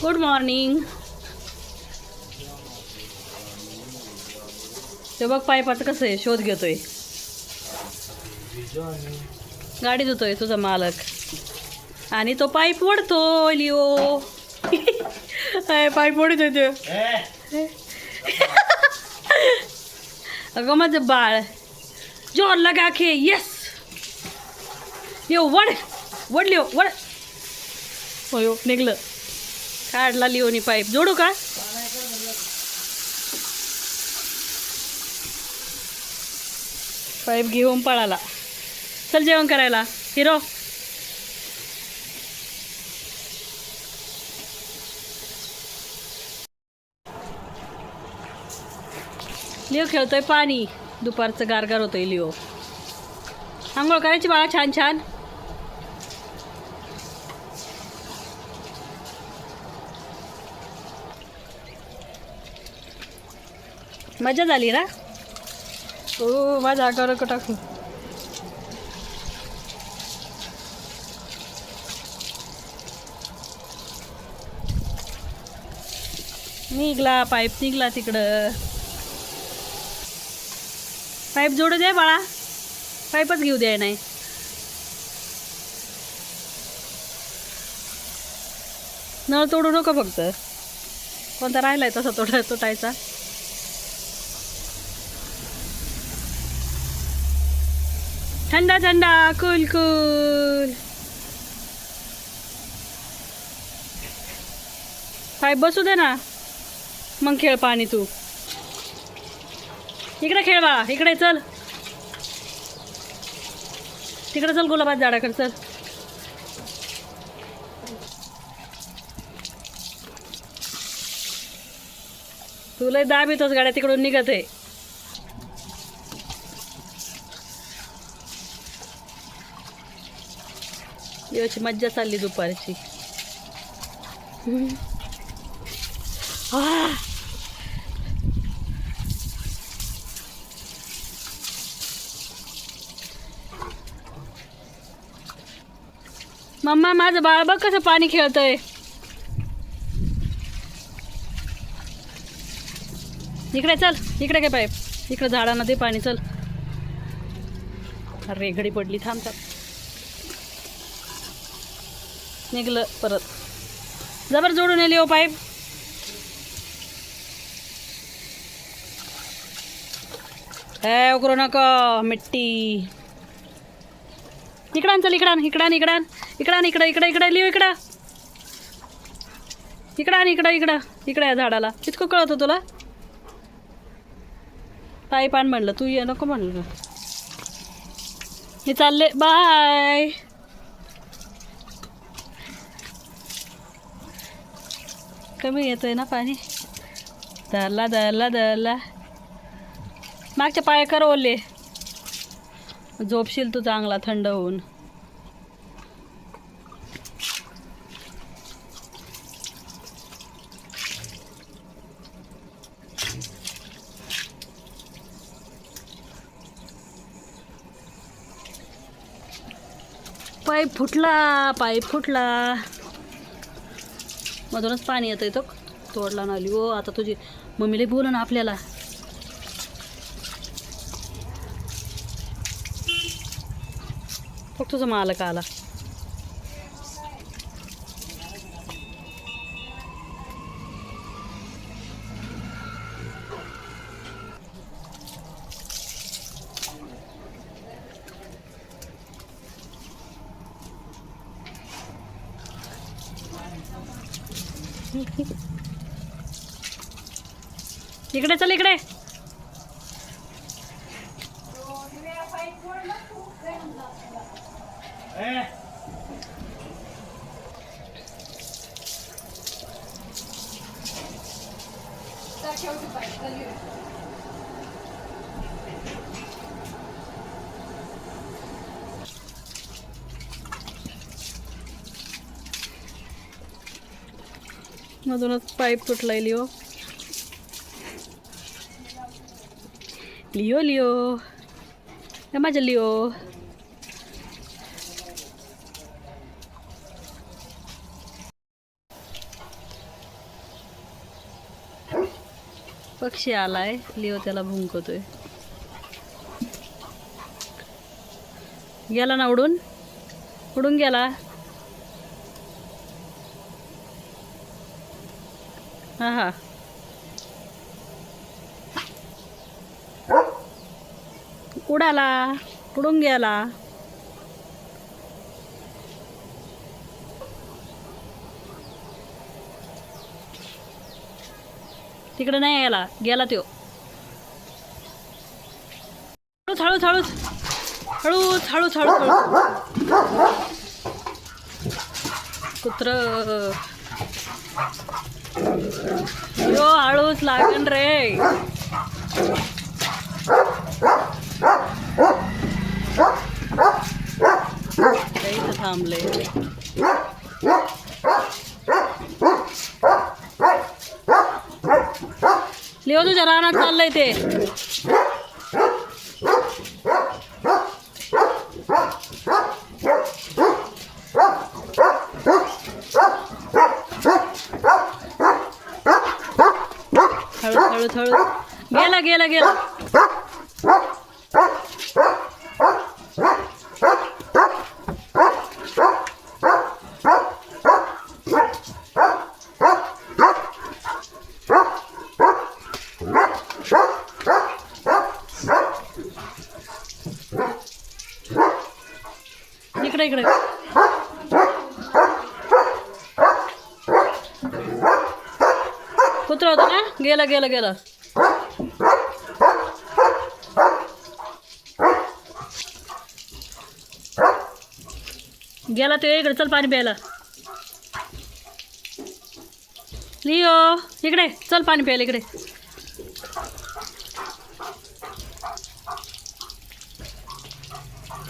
Good morning ते बघ पायपाचं कसं आहे? शोध घेतोय. गाडी धुतोय तुझा मालक. आणि तो पाईप ओढतो लिओ. पाईप ओढत होते अगं माझं बाळ. जोर लगा के येस यो वड वड लिओ वड हो निघलं. काढला लिओनी पाईप. जोडू का? पाईप घेऊन पळाला. चल जेवण करायला. हिरो. लिओ खेळतोय पाणी. दुपारचं गारगार होतोय लिओ. आंघोळ करायची बाळा छान छान. मजा झाली ना? हो माझा आकार टाकू. निघला पाईप निघला तिकडं. पाईप जोडू दे बाळा. पाईपच घेऊ द्या नाही. नळ तोडू नको फक्त. कोणता राहिलाय तसा तोड तोटायचा थंडा थंडा कूल कूल. काय बसू दे ना. मग खेळ पाणी तू. इकडे खेळ बा इकडे चल. तिकडे चल गुलाबात झाडाकडे चल. तुला दाब येतोच गाड्या तिकडून निघत आहे. याची मज्जा चालली दुपारची. मम्मा माझं बाळ बघ कसं पाणी खेळतंय. इकडे चल इकडे काय पाईप इकडे झाडांना दे पाणी चल. अरे घडी पडली थांब थांब. निघलं परत. जबर जोडून येली हो पाईप. हे उकरू नको मिट्टी. इकडान चल इकडान इकडान इकडान. इकडान इकडं इकडं इकडं लिहू इकडं. इकडं आणि इकडं इकडं इकडं या झाडाला. इतकं कळत तुला? पाईप आण म्हणलं तू ये नको म्हणलं. मी चालले बाय. कमी येतोय ना पाणी? धरला धरला धरला मागच्या पाय कर ओले. झोपशील तू चांगला थंड होऊन. पाईप फुटला पाईप फुटला. मधूनच पाणी येतं येतो तोडला नाली ओ आता तुझी मम्मीला बोल ना आपल्याला. फक्त तुझा मालक आला इकडे चल इकडे. मधूनच पाईप तुटलाय लिओ. लिओ लिओ माझ्या लिओ पक्षी आलाय. लिओ त्याला भुंकतोय. गेला ना उडून? उडून गेला. हां हां. उडाला उडून गेला? तिकडे नाही यायला. गेला तो हळूच हळूच हळूच. हळूच हळूच हळूच हळूच. कुत्र. यो हळूच लागण रे. थांबले. लिओ तुझ्या रानात चाललंय ते. हळू हळू हळू. गेला गेला गेला इकडे इकडे कुत्रा होता ना? गेला गेलं गेलं. गेला तो इकडे चल पाणी प्यायला. लिओ इकडे चल पाणी प्यायला इकडे.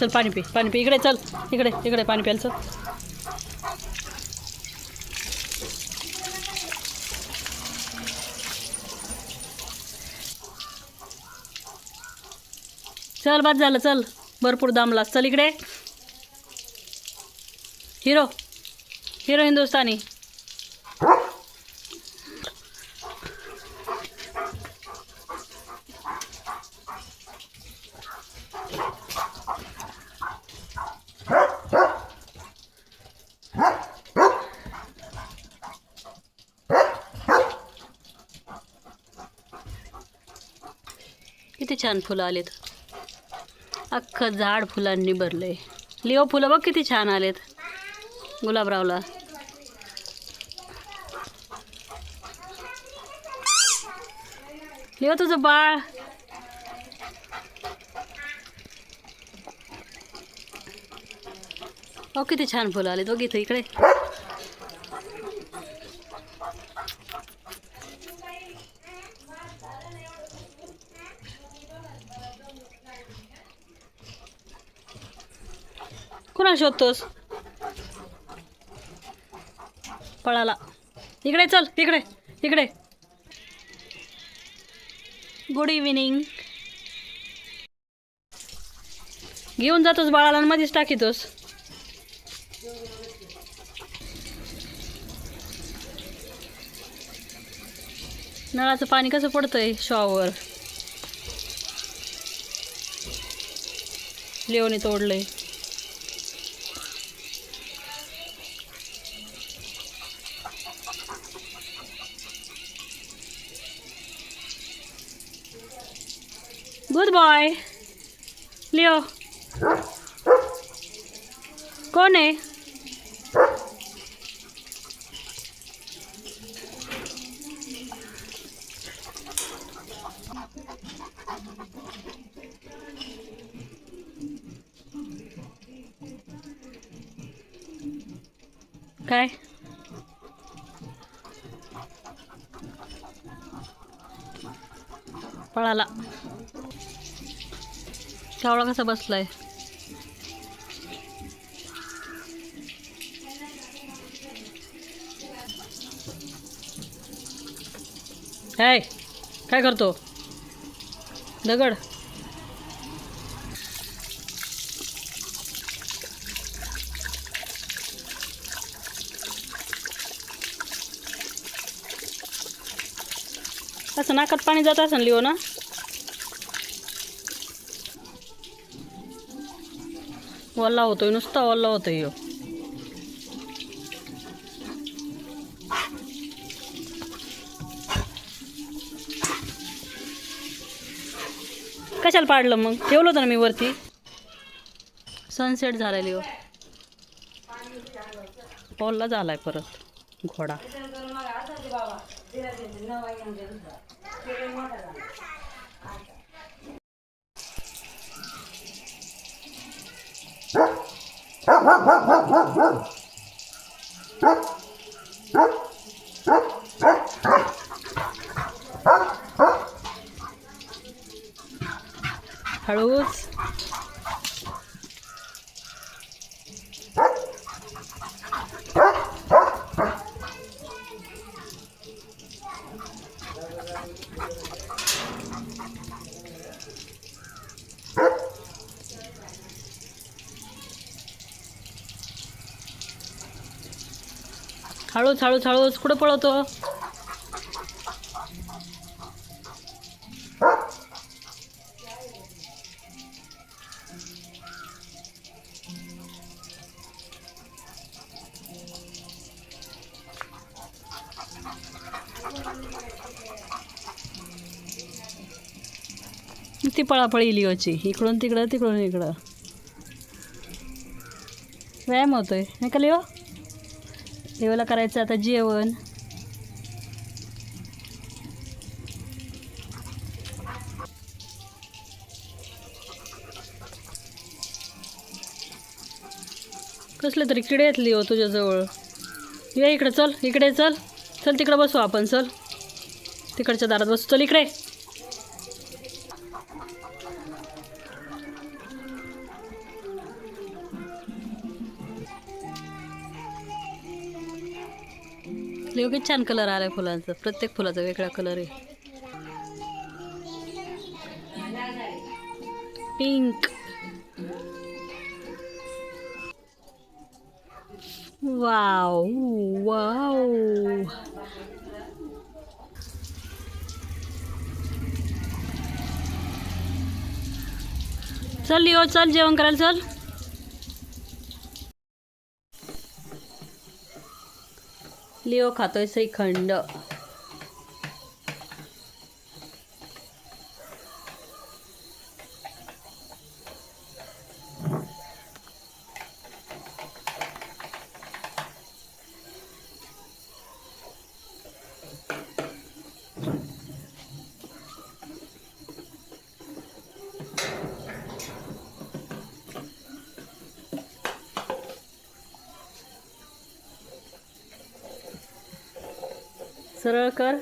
चल पाणी पी पाणी पी. इकडे चल इकडे इकडे पाणी प्यायला चल. चल बाद झालं चल. भरपूर दामलास चल इकडे. हिरो. हिरो हिंदुस्तानी किती छान फुलं आलेत. अख्खं झाड फुलांनी भरलंय. लिओ फुलं बघ किती छान आलेत. गुलाबरावला. लिओ तुझं बाळ. हो किती छान फुलं आलेत. बघ इथं इकडे. कुणा शोधतोस? पळाला. इकडे चल इकडे इकडे. गुड इव्हिनिंग घेऊन जातोस बाळाला मध्येच टाकीतोस. नळाचं पाणी कसं पडतंय शॉवर? लिओने तोडलंय. गुड बॉय लिओ कोण आहे काय पळाला कावळा कसा बसलाय? काय? काय करतो? दगड? असं नाकात पाणी जात असं लिओ ना? वल्ला होतोय नुसता वल्ला होतोय ह्यो कशाला पाडलं मग? ठेवलं होतं ना मी वरती? सनसेट झालेली हो. पॉलला झालाय परत घोडा. हळूच हळूच हळूच हळूच. कुठं पळवतो? ती पळापळी लिओची इकडून तिकडं तिकडून इकडं. व्यायाम होतोय. नाही का लिओ? देवाला करायचं आता जेवण. कसले तरी किडे येतली हो तुझ्याजवळ. ये इकडे चल इकडे चल. चल तिकडं बसू आपण चल. तिकडच्या दारात बसू. चल इकडे. लिओ किती छान कलर आलाय फुलांचा. प्रत्येक फुलाचा वेगळा कलर आहे. पिंक वाव वाव चल लिओ चल जेवण करायला चल. लिओ खातोय श्रीखंड. सरळ कर.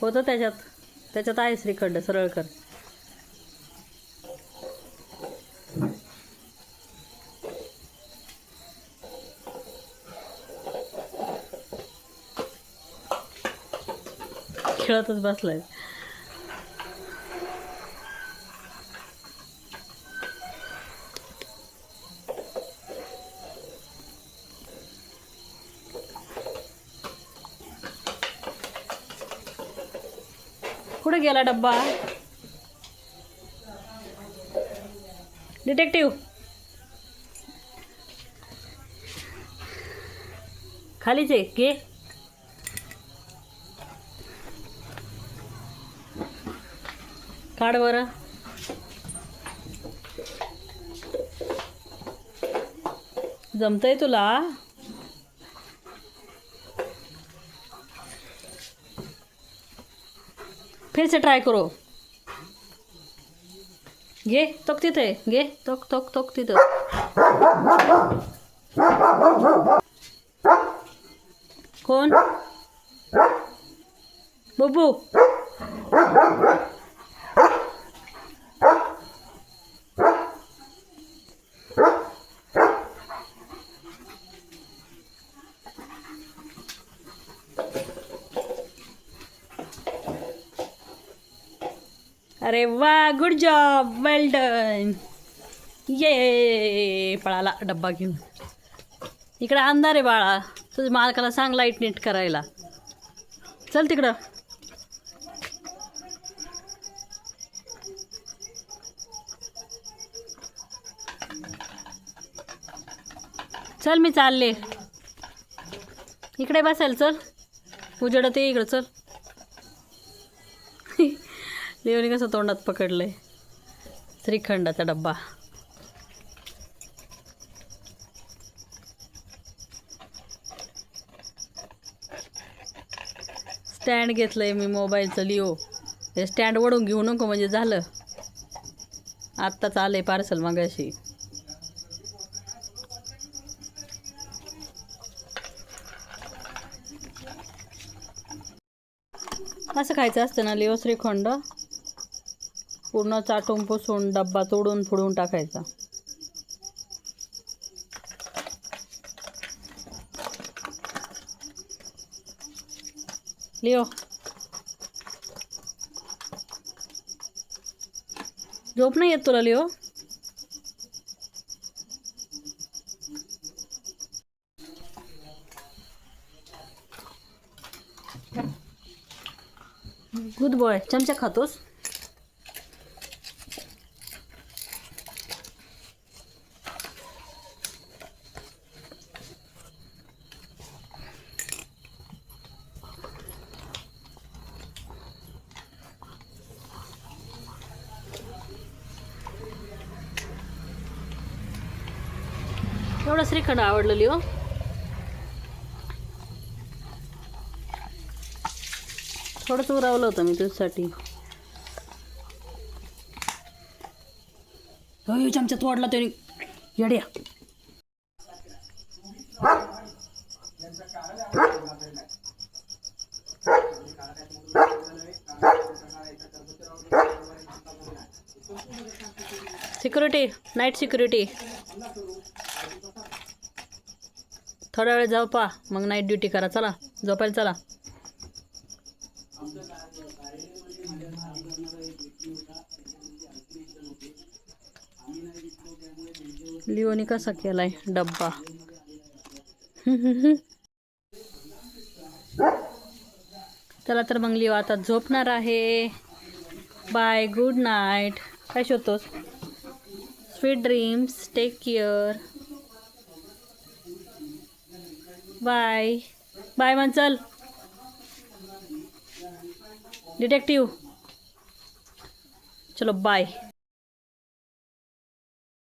होतं त्याच्यात. त्याच्यात आहे श्रीखंड सरळ कर. खेळतच बसलाय कुठे गेला डब्बा. डिटेक्टिव्ह खालीच आहे के? काढ बरं. जमतंय तुला? फिर से ट्राय करो. घे तोक तिथे घे तोक तोक तोक तिथं. कोण? बब्बू अरे वा गुड जॉब वेल डन ये पळाला डब्बा घेऊन. इकडं अंधार आहे बाळा. तुझ्या मालकाला सांग लाइट नीट करायला. चल तिकडं. चल मी चालले. इकडे बसायला चल. उजेडं ते इकडं चल. लिओनी कसं तोंडात पकडलंय. श्रीखंडाचा डब्बा. स्टँड घेतलंय मी मोबाईलचं लिओ. हे स्टँड वडून घेऊ नको म्हणजे झालं. आत्ताच आलंय पार्सल मागाशी. असं खायचं असतं ना लिओ श्रीखंड? पूर्ण चाटून पुसून डब्बा तोडून फोडून टाकायचा. लिओ. झोप नाही येत तुला लिओ? गुड बॉय चमचा खातोस? एवढं श्रीखंड आवडलेली हो थोडंच उरावलं होतं मी तुझ्यासाठी. अयो चमचा तोडला तरी. येड्या. Security night security. थोड्या वेळ जाऊ पा मग नाईट ड्युटी करा. चला. झोपायला चला. लिओनी कसा केलाय डब्बा? चला तर मग लिओ आता झोपणार आहे. बाय गुड नाईट काय शोधतोस? Sweet dreams take care bye. Bye म्हण चल डिटेक्टिव चलो बाय.